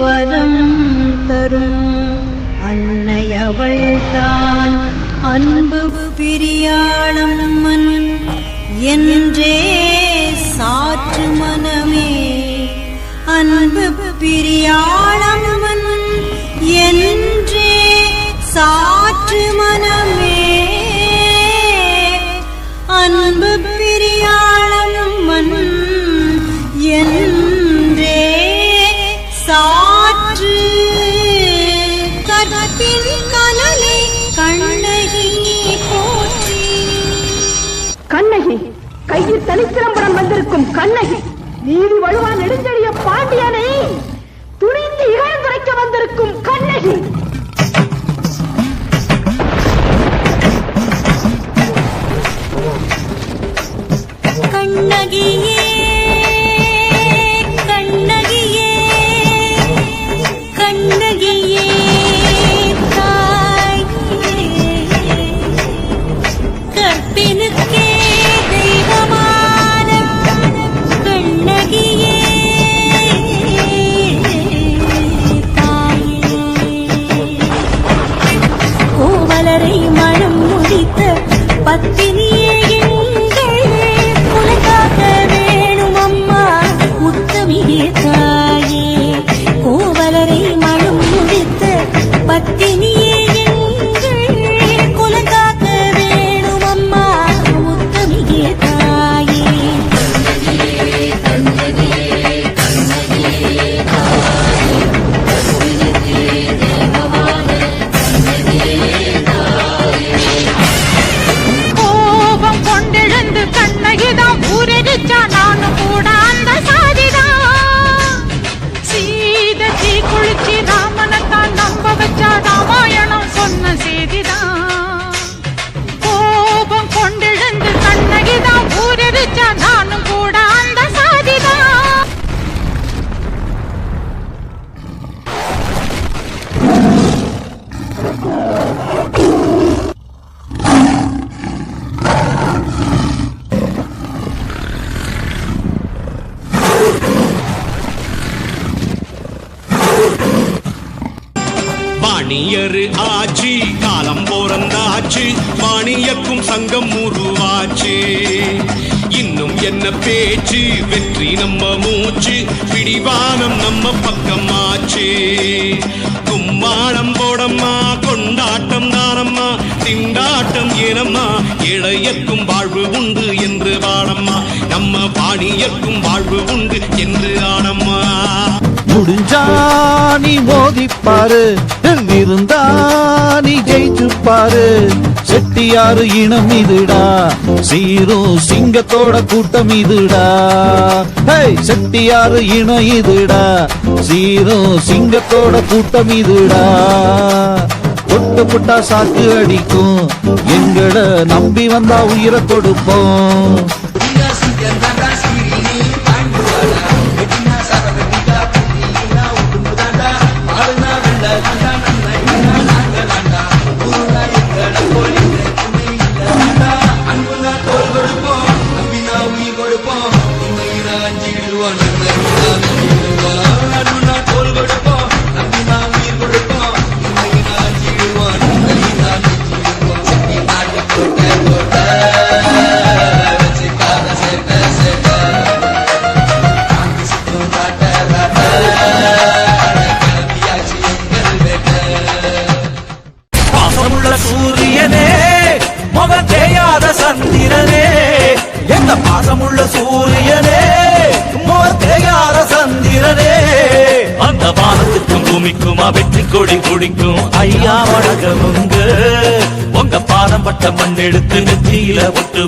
வரம் வரும் அன்னையவள் தான் அன்பு பிரியாளம்மன் என்றே சாற்று மனமே. அன்பு பிரியாள கையில் வந்திருக்கும் கண்ணகி நீதி வலுவா நெடுஞ்செழிய பாண்டியனை துணிந்து இகழ்ந்துரைக்க வந்திருக்கும் கண்ணகி. கண்ணகி. கண்ணகிதான் நானும் கூட அந்த சாதிதான் சீத தீ குளிச்சு ராமனைத்தான் நம்ப வச்சா ராமாயணம் சொன்ன செய்திதான் வாணியரு ஆட்சி காலம் போறந்தாச்சு வாணியக்கும் சங்கம் உருவாச்சு. இன்னும் என்ன பேச்சு வெற்றி நம்ம மூச்சு பிடிவானம் நம்ம பக்கமாச்சு. கும்மாளம் போடம்மா கொண்டாட்டம் தானம்மா திண்டாட்டம் ஏனம்மா இளையக்கும் வாழ்வு உண்டு என்று வாடம்மா நம்ம பாணியக்கும் வாழ்வு உண்டு என்று ஆனம்மா. முடிஞ்சா நீ மோதிப்பாரு. இருந்தா நீ ஜெயிச்சு பாரு செட்டியாரு இனம் இதுடா. சீரும் சிங்கத்தோட கூட்டம் இதுடா. ஹேய், செட்டியாரு இனம் இதுடா. சீரும் சிங்கத்தோட கூட்டம் இதுடா. பொட்டு புட்டா சாக்கு அடிக்கும். எங்களை நம்பி வந்தா உயிரை கொடுப்போம். உள்ள சூரியனே முகம் தேயாத சந்திரனே. எந்த பாசமுள்ள சூரியனே முகம் தேயாத சந்திரனே. அந்த வானத்துக்கும் பூமிக்கும் வெற்றி கொடி குடிக்கும் ஐயா வணக்கம் உங்க பாதம் பட்ட மண் எடுத்து நெத்தியில ஒட்டு